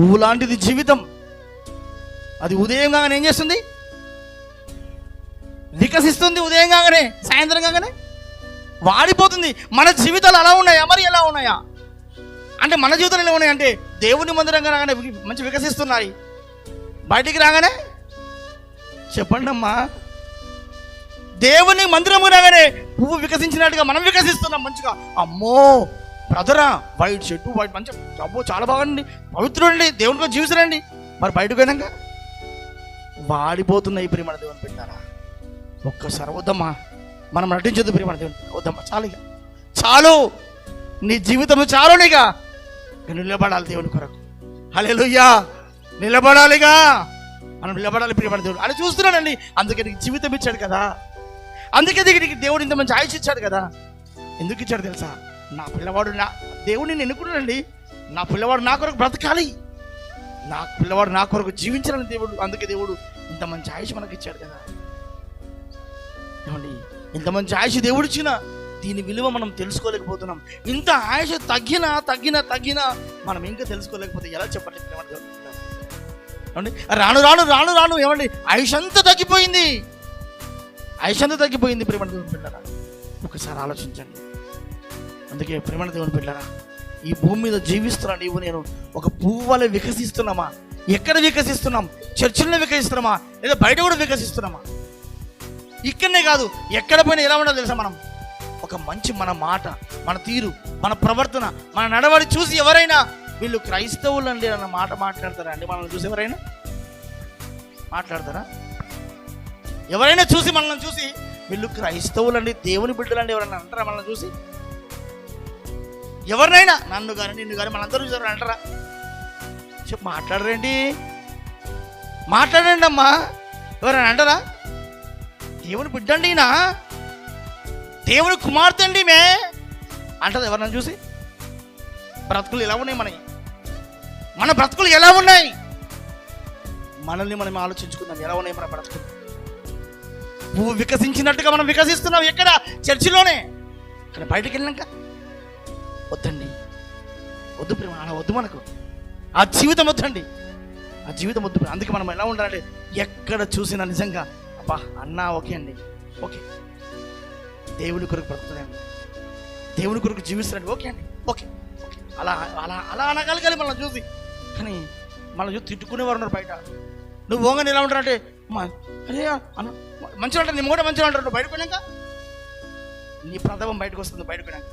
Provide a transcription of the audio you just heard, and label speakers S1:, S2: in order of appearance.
S1: పువ్వు లాంటిది జీవితం. అది ఉదయం కాగానే ఏం చేస్తుంది? వికసిస్తుంది ఉదయం కాగానే సాయంత్రం కాగానే. వాడిపోతుంది. మన జీవితాలు అలా ఉన్నాయా? మరి ఎలా ఉన్నాయా? అంటే మన జీవితాలు ఎలా ఉన్నాయి? అంటే దేవుని మందిరంగా రాగానే మంచి వికసిస్తున్నాయి. బయటికి రాగానే చెప్పండి అమ్మా దేవుని మందిరము రాగానే పువ్వు వికసించినట్టుగా మనం వికసిస్తున్నాం మంచిగా. అమ్మో! బ్రదరా వైట్ షర్టు వైట్ మంచి. అబ్బో చాలా బాగుంది. పవిత్రుడండి దేవునితో జీవించరండి. మరి బయటకు పోయినాక? వాడిపోతున్నాయి ప్రియమణ దేవుని పెట్టారా ఒక్కసారి వద్దమ్మా మనం నటించదు ప్రియమణ దేవుని వద్దమ్మా చాలు ఇక. చాలు! నీ జీవితం చాలు ఇక. నిలబడాలి దేవుని కొరకు. హలే నిలబడాలిగా మనం నిలబడాలి ప్రియమణ దేవుడు. అని చూస్తున్నాడండి. అందుకే నీకు జీవితం ఇచ్చాడు కదా. అందుకే నీకు నీకు దేవుడు ఇంత మంచి ఆయుష్ ఇచ్చాడు కదా. ఎందుకు ఇచ్చాడు తెలుసా? నా పిల్లవాడు నా దేవుడిని నేను ఎన్నుకున్నానండి. నా పిల్లవాడు నా కొరకు బ్రతకాలి. నా పిల్లవాడు నా కొరకు జీవించాలని దేవుడు అందుకే దేవుడు ఇంత మంచి ఆయుష్ మనకి ఇచ్చాడు కదా. ఏమండి? ఇంత మంచి ఆయుష్ దేవుడు ఇచ్చిన దీని విలువ మనం తెలుసుకోలేకపోతున్నాం. ఇంత ఆయుష్ తగ్గినా తగ్గినా తగ్గినా మనం ఇంకా తెలుసుకోలేకపోతే ఎలా చెప్పట్లేదు ఏమండి? రాను రాను రాను రాను. ఏమండి? ఆయుష్ అంతా తగ్గిపోయింది. ఆయుష్ అంతా తగ్గిపోయింది ప్రేమ పిల్లరా ఒకసారి ఆలోచించండి. అందుకే ప్రేమ దేవుని పెట్టారా ఈ భూమి మీద జీవిస్తున్నా నీవు నేను ఒక పువ్వు వల్ల వికసిస్తున్నామా? ఎక్కడ వికసిస్తున్నాం? చర్చిల్లో వికసిస్తున్నామా? లేదా బయట కూడా వికసిస్తున్నామా? ఇక్కడనే కాదు ఎక్కడ పోయినా ఎలా ఉండాలి తెలుసా మనం? ఒక మంచి మన మాట మన తీరు మన ప్రవర్తన మన నడవడి చూసి ఎవరైనా వీళ్ళు క్రైస్తవులు అండి అన్న మాట మాట్లాడతారా అండి? మనల్ని చూసి ఎవరైనా? మాట్లాడతారా? ఎవరైనా చూసి మనల్ని చూసి వీళ్ళు క్రైస్తవులు అండి దేవుని బిడ్డలండి ఎవరైనా అంటారా మనల్ని చూసి? ఎవరినైనా? నన్ను కానీ నిన్ను కానీ మనందరూ చూసారు అంటారా? చెప్పు మాట్లాడరండి. మాట్లాడండి అమ్మా. ఎవరైనా అంటారా? దేవుని బిడ్డండి ఈయన. దేవుని కుమార్తె అండి మే అంటది ఎవరన్నా చూసి? బ్రతుకులు ఎలా ఉన్నాయి మనవి మన బ్రతుకులు ఎలా ఉన్నాయి? మనల్ని మనం ఆలోచించుకుందాం. ఎలా ఉన్నాయి మన బ్రతుకులు? పువ్వు వికసించినట్టుగా మనం వికసిస్తున్నాం ఎక్కడ? చర్చిలోనే. కానీ బయటికి వెళ్ళాక వద్దండి. వద్దు ప్రేమ అలా వద్దు మనకు. ఆ జీవితం వద్దండి. ఆ జీవితం వద్దు అందుకే మనం ఎలా ఉండాలంటే ఎక్కడ చూసినా నిజంగా అబ్బా అన్నా ఓకే అండి. ఓకే. దేవుని కొరకు బ్రతుకుతున్నాను దేవుని కొరకు జీవిస్తున్నాడు ఓకే అండి. ఓకే. ఓకే. అలా అలా అలా అనగలగాలి మనం చూసి. కానీ మనం చూసి తిట్టుకునేవారు ఉన్నారు బయట. నువ్వు ఓంగని ఎలా ఉంటారంటే అరే అన్న మంచిగా ఉంటారు నేను కూడా మంచిగా ఉంటారు నువ్వు బయటకు పోయినాక? నీ ప్రతాపం బయటకు వస్తుంది బయటకు పోయినాక.